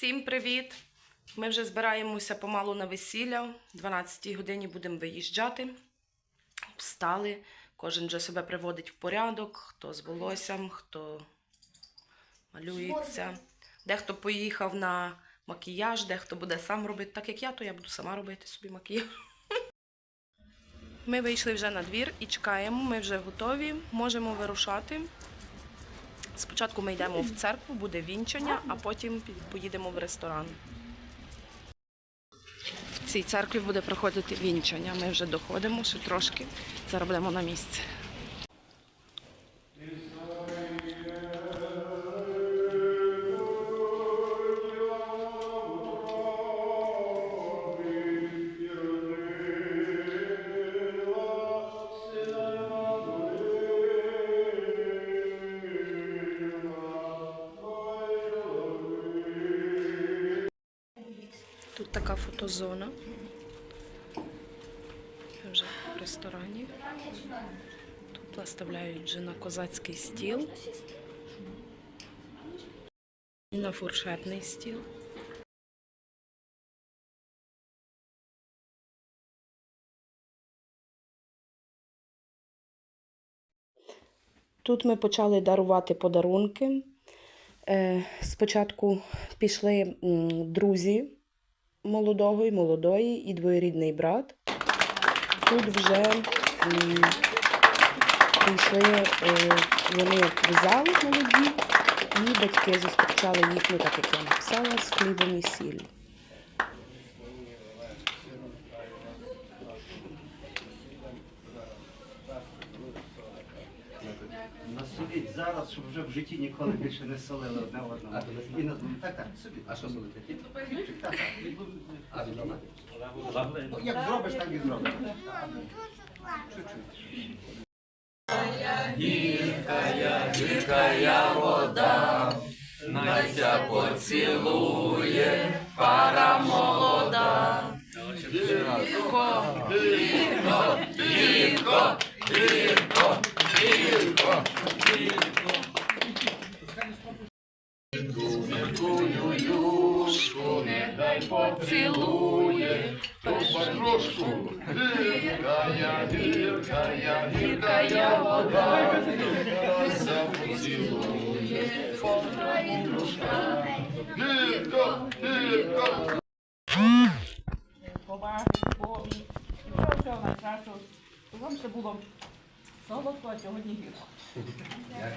Всім привіт! Ми вже збираємося помалу на весілля. В 12 годині будемо виїжджати. Встали. Кожен вже себе приводить в порядок, хто з волоссям, хто малюється. Дехто поїхав на макіяж, дехто буде сам робити. Так як я, то я буду сама робити собі макіяж. Ми вийшли вже на двір і чекаємо. Ми вже готові, можемо вирушати. Спочатку ми йдемо в церкву, буде вінчання, а потім поїдемо в ресторан. В цій церкві буде проходити вінчання. Ми вже доходимо ще трошки. Зараз на місці. Така фотозона. Вже в ресторані. Тут наставляють вже на козацький стіл. І на фуршетний стіл. Тут ми почали дарувати подарунки. Е, Спочатку пішли друзі молодого і молодої, і двоєрідний брат. Тут вже прийшли е, вони в зал молоді, і батьки зустрічали їх, ну так як я написала, з хлібом і сіллю. Щоб вже в житті ніколи більше не солили одне. І на так, так, собі. А що солити? Хлібчик, так, так. від- А? Ну, Як зробиш, так і зробиш. Чуть-чуть. Настя поцілує, пара молода. Гірко, Гірко, гірко, гірко, гірко, гірко. Гіркая, гіркая, гіркая вода. Раса поцілує, гірко, гірко. поваги, любові і всього всього найкращого. Вам ще було солодко, а сьогодні гірко.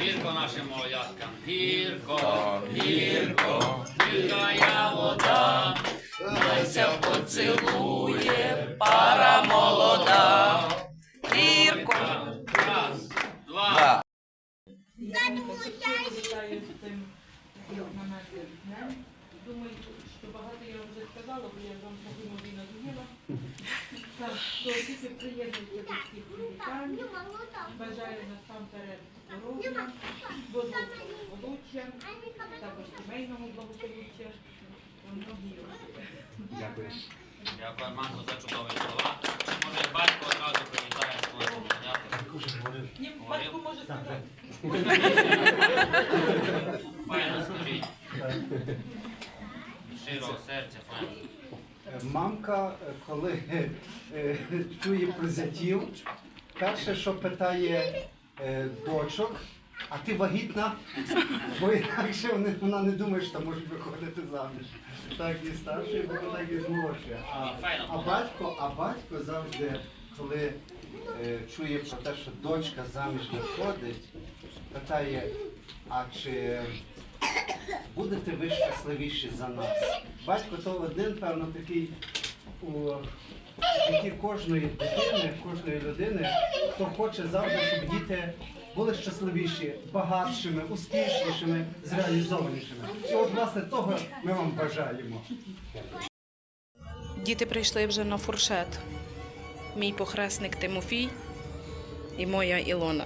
Гірко нашим молодяткам, гірко, гірко, гіркая вода, Настя поцілує, пара молода. Гірко. раз, два. Думаю, що багато я вже сказала, бо я вам трохи може і. Так, то тільки приєднуюся до всіх привітань. Бажаю насамперед здоров'я, благополуччя, також сімейного благополуччя. Дякую. Дякую, Армандо, за чудові слова. Може, батько одразу привітає свого молодятку. Ні, батько може сказати. Файно скажіть. З Щирого серця, файно. Е, Мамка, е, коли е, чує про зятів, перше, що питає е, дочок, а ти вагітна? Бо інакше вона не думає, що можуть виходити заміж. Так і старший, бо так і молодший. А, а батько, а батько завжди, коли е, чує про те, що дочка заміж виходить, питає, а чи будете ви щасливіші за нас? Батько то один, певно, такий у житті кожної дитини, кожної людини, хто хоче завжди, щоб діти були щасливіші, багатшими, успішнішими, зреалізованішими. І от, власне, того ми вам бажаємо. Діти прийшли вже на фуршет. Мій похресник Тимофій і моя Ілона.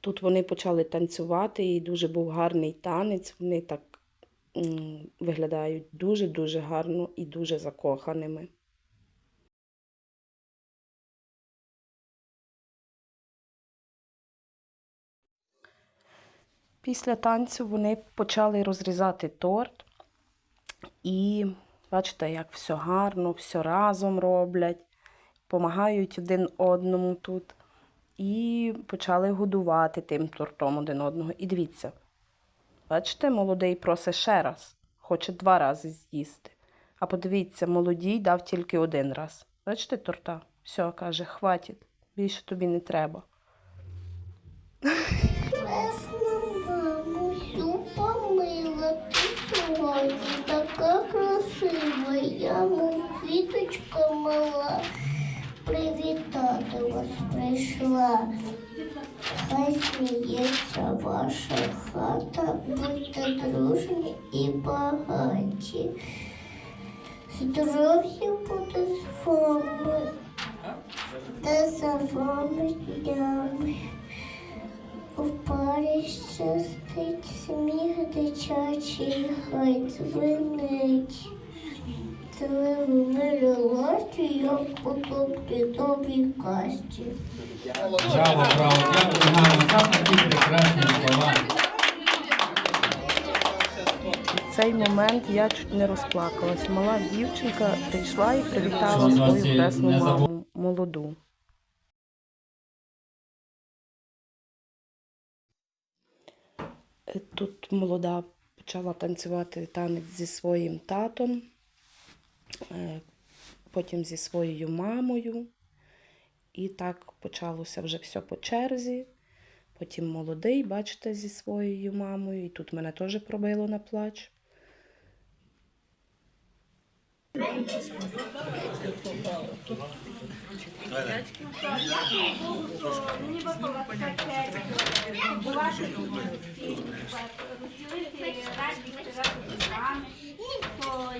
Тут вони почали танцювати, і дуже був гарний танець. Вони так виглядають дуже-дуже гарно і дуже закоханими. Після танцю вони почали розрізати торт. І бачите, як все гарно, все разом роблять, допомагають один одному тут. І почали годувати тим тортом один одного. І дивіться, бачите, молодий просить ще раз, хоче два рази з'їсти. А подивіться, молодій дав тільки один раз. Бачите, торта? Все, каже, хватить, більше тобі не треба. Така красива, я мов квіточка мала, привітати вас прийшла. Хай сміється ваша хата, будьте дружні і багаті. Здоров'я буде з вами, та за вами днями. У парі щастить сміх дитячий, хай дзвенить. Целую милості, як потопти добрій касті. Браво, браво, дякую, гарно. Так такі прекрасні слова. В цей момент я чуть не розплакалась. Мала дівчинка прийшла і привітала свою хресну маму молоду. Тут молода почала танцювати танець зі своїм татом, потім зі своєю мамою. І так почалося вже все по черзі. Потім молодий, бачите, зі своєю мамою. І тут мене теж пробило на плач.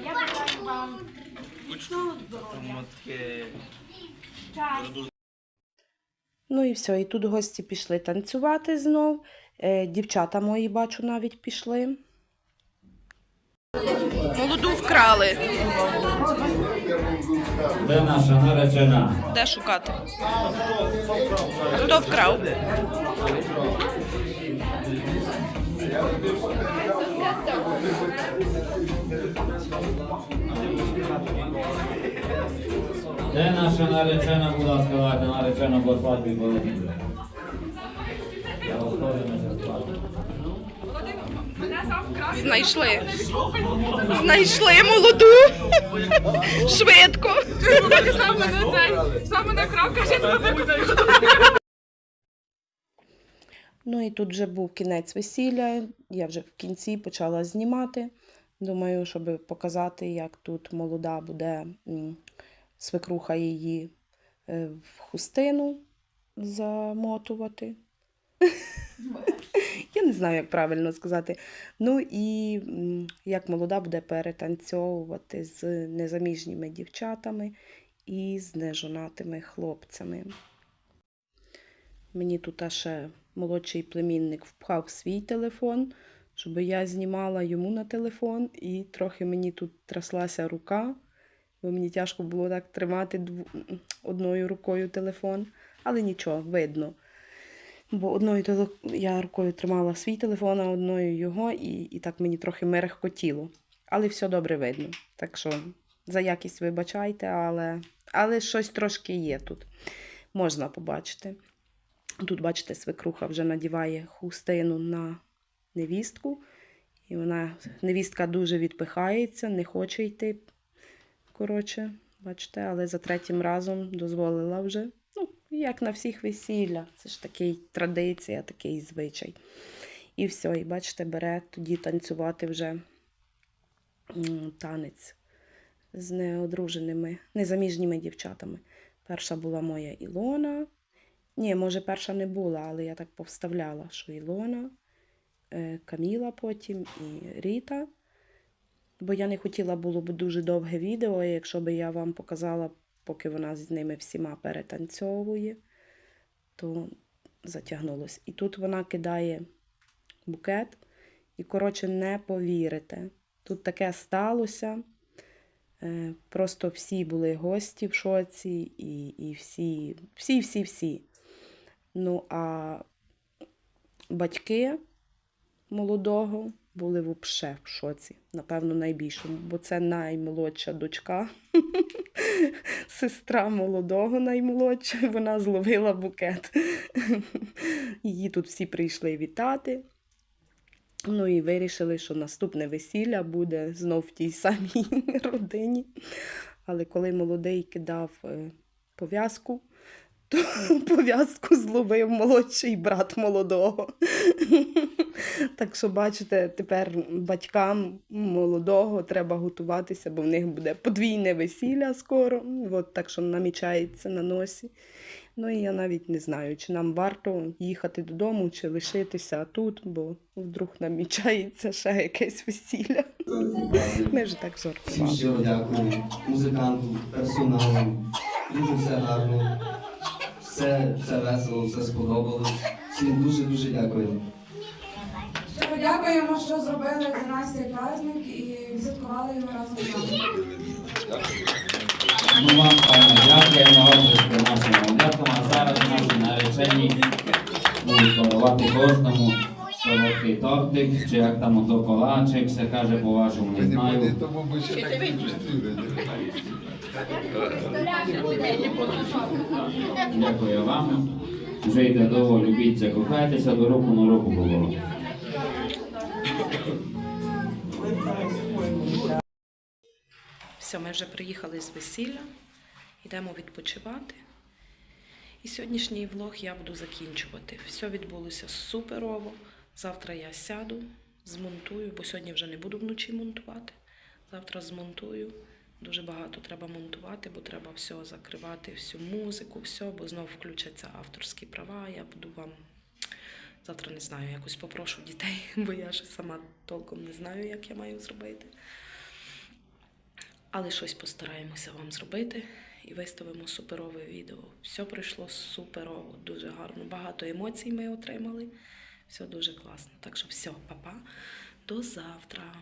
я бажаю вам міцного здоров'я. Щастя. Ну і все. І тут гості пішли танцювати знов. Е, дівчата мої, бачу, навіть пішли. Молоду вкрали. Де наша наречена? Де шукати? Хто вкрав? Де наша наречена, будь ласка, ладно, наречена по свадьбі свадьбі. Знайшли. Знайшли молоду. Швидко. Ну і тут вже був кінець весілля. Я вже в кінці почала знімати. Думаю, щоб показати, як тут молода буде свекруха її е, в хустину замотувати. Я не знаю, як правильно сказати. Ну і як молода буде перетанцьовувати з незаміжніми дівчатами і з нежонатими хлопцями. Мені тут аж молодший племінник впхав свій телефон, щоб я знімала йому на телефон, і трохи мені тут тряслася рука, бо мені тяжко було так тримати дв- одною рукою телефон, але нічого, видно. Бо одною теле... я рукою тримала свій телефон, а одною його, і, і так мені трохи мерехкотіло. Але все добре видно. Так що за якість вибачайте, але, але щось трошки є тут. Можна побачити. Тут, бачите, свекруха вже надіває хустину на невістку. І вона, невістка дуже відпихається, не хоче йти. Коротше, бачите, але за третім разом дозволила вже. Ну, як на всіх весіллях. Це ж такий традиція, такий звичай. І все, і бачите, бере тоді танцювати вже танець з неодруженими, незаміжніми дівчатами. Перша була моя Ілона. Ні, може, перша не була, але я так повставляла, що Ілона, е, Каміла потім і Ріта. Бо я не хотіла було б дуже довге відео, якщо б я вам показала, поки вона з ними всіма перетанцьовує, то затягнулось. І тут вона кидає букет, і, коротше, не повірите. Тут таке сталося. Е, Просто всі були гості в шоці, і, і всі, всі, всі, всі. Ну, а батьки молодого були взагалі в шоці, напевно, найбільшому, бо це наймолодша дочка, сестра молодого наймолодша, вона зловила букет. Її тут всі прийшли вітати. Ну і вирішили, що наступне весілля буде знов в тій самій родині. Але коли молодий кидав е, пов'язку, то пов'язку зловив молодший брат молодого. Так що, бачите, тепер батькам молодого треба готуватися, бо в них буде подвійне весілля скоро. От так що намічається на носі. Ну і я навіть не знаю, чи нам варто їхати додому, чи лишитися тут, бо вдруг намічається ще якесь весілля. Ми вже так жартували. щиро дякую музиканту, персоналу. Дуже все гарно, все, все весело, все сподобалось. Всім дуже дуже дякую. Щиро дякуємо, що зробили для нас цей праздник і відсвяткували його разом з нами. Ну вам, пане, дякуємо оплески нашим молодятам, а зараз наші наречені будуть подавати кожному солодкий тортик, чи як там ото колачик, все каже по-вашому, не знаю. Тому ми ще так не зустріли. Дякую вам. Жийте довго, любіться, кохайтеся, до руку на руку було. Все, ми вже приїхали з весілля, йдемо відпочивати. І сьогоднішній влог я буду закінчувати. Все відбулося суперово. Завтра я сяду, змонтую, бо сьогодні вже не буду вночі монтувати. Завтра змонтую. Дуже багато треба монтувати, бо треба все закривати, всю музику, все, бо знову включаться авторські права. Я буду вам завтра не знаю, якось попрошу дітей, бо я ще сама толком не знаю, як я маю зробити. Але щось постараємося вам зробити і виставимо суперове відео. Все пройшло суперово, дуже гарно. Багато емоцій ми отримали. Все дуже класно. Так що все, па-па. До завтра.